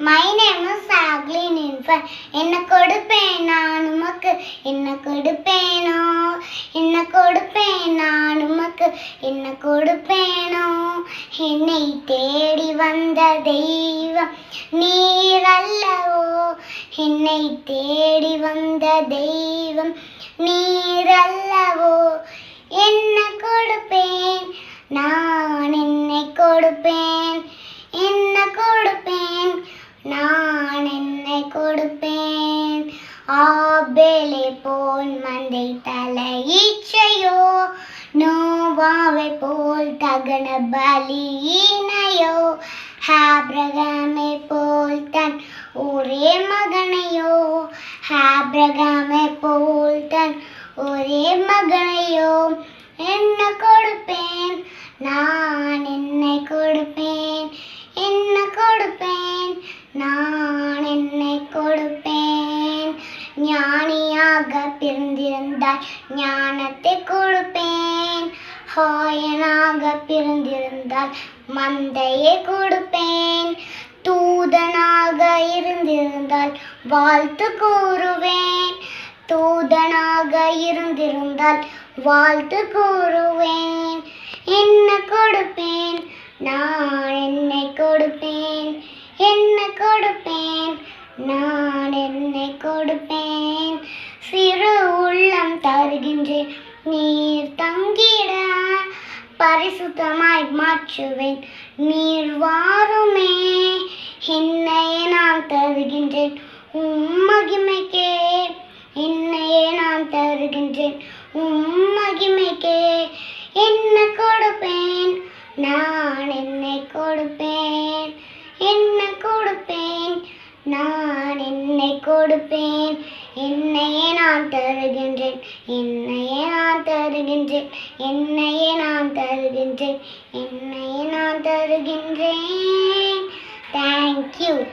My name is ஆக்லின் இன்ஃபன் என்ன கொடுப்பேனா நான் உமக்கு என்ன கொடுப்பேனோ என்ன கொடுப்பேனா நான் உமக்கு என்ன கொடுப்பேனோ என்னை தேடி வந்த தெய்வம் நீர் அல்லவோ என்னை தேடி வந்த தெய்வம் நீர் ஆபேலை போல் மந்தை தலையீச்சையோ நோவாவை போல் தகன பலியினையோ ஹாப்ரகாமை போல் தன் ஒரே மகனையோ ஹாப்ரகாமை போல் தன் ஒரே மகனையோ என்ன கொடுப்பேன்? நான் என்னை கொடுப்பேன்? என்ன கொடுப்பேன்? நான் ஞானியாக பிறந்திருந்தாய் ஞானத்தை கொடுப்பேன். ஹாயனாக பிறந்திருந்தால் மந்தையை கொடுப்பேன். தூதனாக இருந்திருந்தால் வாழ்த்து கூறுவேன். தூதனாக இருந்திருந்தால் வாழ்த்து கூறுவேன். என்ன கொடுப்பேன்? நான் என்னை கொடுப்பேன். என்ன கொடுப்பேன்? நான் என்னை கொடுப்பேன். சிறு உள்ளம் தருகின்றேன் நீர் தங்கிட பரிசுத்தமாய் மாற்றுவேன். நீர் வாருமே என்னையே நான் தருகின்றேன். உம்மகிமைக்கே என்னையே நான் தருகின்றேன். உம்மகிமைக்கே என்ன கொடுப்பேன். நான் என்னை கொடுப்பேன். என்ன கொடுப்பேன். நான் என்னை கொடுப்பேன். என்னையே நான் தருகின்றேன். என்னையே நான் தருகின்றேன். என்னையே நான் தருகின்றேன். என்னையே நான் தருகின்றேன். தேங்க்யூ